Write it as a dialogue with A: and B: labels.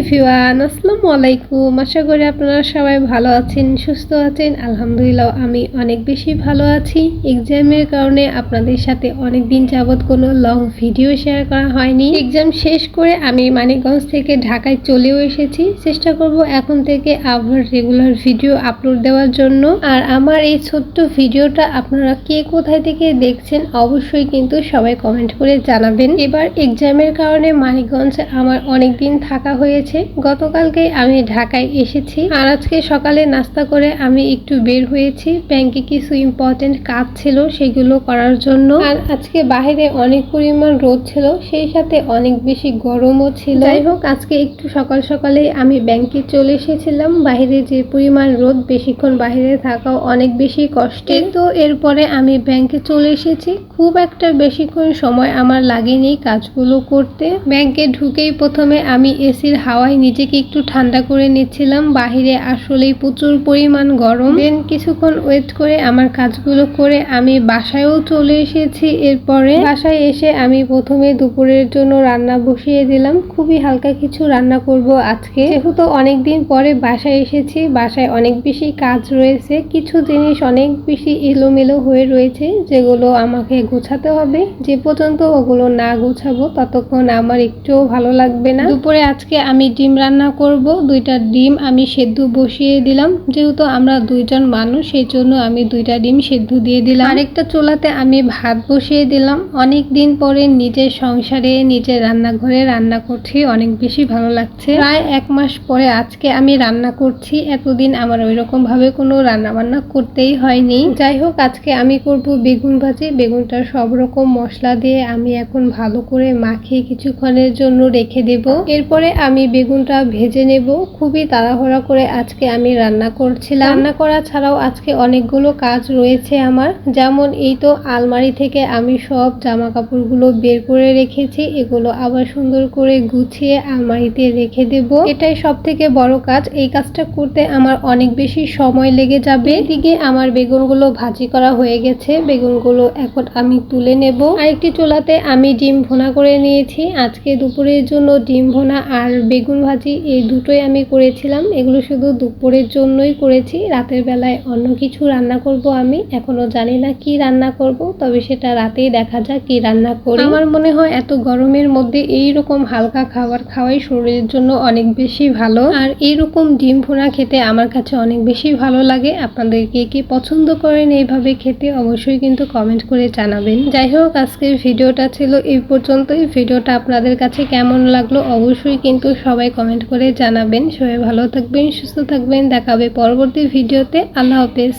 A: Everyone, আসসালামু আলাইকুম। আশা করি আপনারা সবাই ভালো আছেন, সুস্থ আছেন। আলহামদুলিল্লাহ, আমি অনেক বেশি ভালো আছি। এক্সামের কারণে আপনাদের সাথে অনেক দিন যাবৎ কোনো লং ভিডিও শেয়ার করা হয়নি। এক্সাম শেষ করে আমি মানিকগঞ্জ থেকে ঢাকায় চলেও এসেছি। চেষ্টা করব এখন থেকে আবার রেগুলার ভিডিও আপলোড দেওয়ার জন্য। আর আমার এই ছোট্ট ভিডিওটা আপনারা কে কোথায় থেকে দেখছেন, অবশ্যই কিন্তু সবাই কমেন্ট করে জানাবেন। এবার এক্সামের কারণে মানিকগঞ্জে আমার অনেক দিন থাকা হয়েছে। গতকালকে আমি ঢাকায় এসেছি আর আজকে সকালে নাস্তা করে আমি একটু বের হয়েছি। ব্যাংকে কিছু ইম্পর্টেন্ট কাজ ছিল সেগুলো করার জন্য। আর আজকে বাইরে অনেক পরিমাণ রোদ ছিল, সেই সাথে অনেক বেশি গরমও ছিল। যাই হোক, আজকে একটু সকাল সকালে আমি ব্যাংকে চলে এসেছিলাম। বাইরে যে পরিমাণ রোদ, বেশিক্ষণ বাইরে থাকাও অনেক বেশি কষ্টের। তো এরপরে আমি ব্যাংকে চলে এসেছি। খুব একটা বেশিক্ষণ সময় আমার লাগেনি কাজগুলো করতে। ব্যাংকে ঢুকেই প্রথমে আমি এসির হাওয়ায় নিজেকে একটু ঠান্ডা করে নিচ্ছিলাম। বাহিরে আসলেই প্রচুর পরিমাণ গরম। দেন কিছুক্ষণ ওয়েট করে আমার কাজগুলো করে আমি বাসায়ও চলে এসেছি। এরপরে বাসায় এসে আমি প্রথমে দুপুরের জন্য রান্না বসিয়ে দিলাম। খুবই হালকা কিছু রান্না করব আজকে। যেহেতু অনেকদিন পরে বাসায় এসেছি, বাসায় অনেক বেশি কাজ রয়েছে। কিছু জিনিস অনেক বেশি এলোমেলো হয়ে রয়েছে, যেগুলো আমাকে গোছাতে হবে। যে পর্যন্ত ওগুলো না গোছাবো, ততক্ষণ আমার একটুও ভালো লাগবে না। দুপুরে আজকে আমি ডিম রান্না করব, দুইটা ডিম আমি সেদ্ধ বসিয়ে দিলাম। যেহেতু আমরা দুইজন মানুষ, সেই জন্য আমি দুইটা ডিম সেদ্ধ দিয়ে দিলাম। আরেকটা চুলাতে আমি ভাত বসিয়ে দিলাম। অনেক দিন পরে নিজের সংসারে, নিজের রান্নাঘরে রান্না করছি, অনেক বেশি ভালো লাগছে। প্রায় এক মাস পরে আজকে আমি রান্না করছি। এতদিন আমার ওই ভাবে কোনো রান্না বান্না করতেই হয়নি। যাই হোক, আজকে আমি করব বেগুন ভাজি। বেগুনটা সব রকম মশলা দিয়ে আমি এখন ভালো করে মাখিয়ে কিছুক্ষণের জন্য রেখে দেব। এরপরে আমি বেগুনটা ভেজে নেব। খুবই তাড়াহুড়া করে আজকে আমি রান্না করছিলাম। রান্না করা ছাড়াও আজকে অনেকগুলো কাজ রয়েছে আমার। যেমন এই তো আলমারি থেকে আমি সব জামা কাপড়গুলো বের করে রেখেছি। এগুলো আবার সুন্দর করে গুছিয়ে আলমারিতে রেখে দেব। এটাই সব থেকে বড় কাজ। এই কাজটা করতে আমার অনেক বেশি সময় লেগে যাবে। এদিকে আমার বেগুনগুলো ভাজি করা হয়ে গেছে। বেগুনগুলো এখন আমি তুলে নেব। আরেকটি চুলাতে আমি ডিম ভোনা করে নিয়েছি। আজকে দুপুরের জন্য ডিম ভোনা আর বেগুন ভাজি এই দুটোই আমি করেছিলাম। এগুলো শুধু দুপুরের জন্যই করেছি, রাতের বেলায় অন্য কিছু রান্না করব আমি। এখনও জানি না কি রান্না করব, তবে সেটা রাতেই দেখা যাক কি রান্না করি। আমার মনে হয় এত গরমের মধ্যে এই রকম হালকা খাবার খাওয়াই শরীরের জন্য অনেক বেশি ভালো। আর এইরকম ডিম ভোনা খেতে আমার কাছে অনেক বেশি ভালো লাগে। আপনাদের কে কে পছন্দ করেন এইভাবে খেতে অবশ্যই কিন্তু কমেন্ট করে জানাবেন। যাই হোক, আজকের ভিডিওটা ছিল এই পর্যন্তই। ভিডিওটা আপনাদের কাছে কেমন লাগল অবশ্যই কিন্তু সবাই কমেন্ট করে জানাবেন। সবাই ভালো থাকবেন সুস্থ থাকবেন। দেখাবে পরবর্তী ভিডিওতে। আল্লাহ হাফেজ।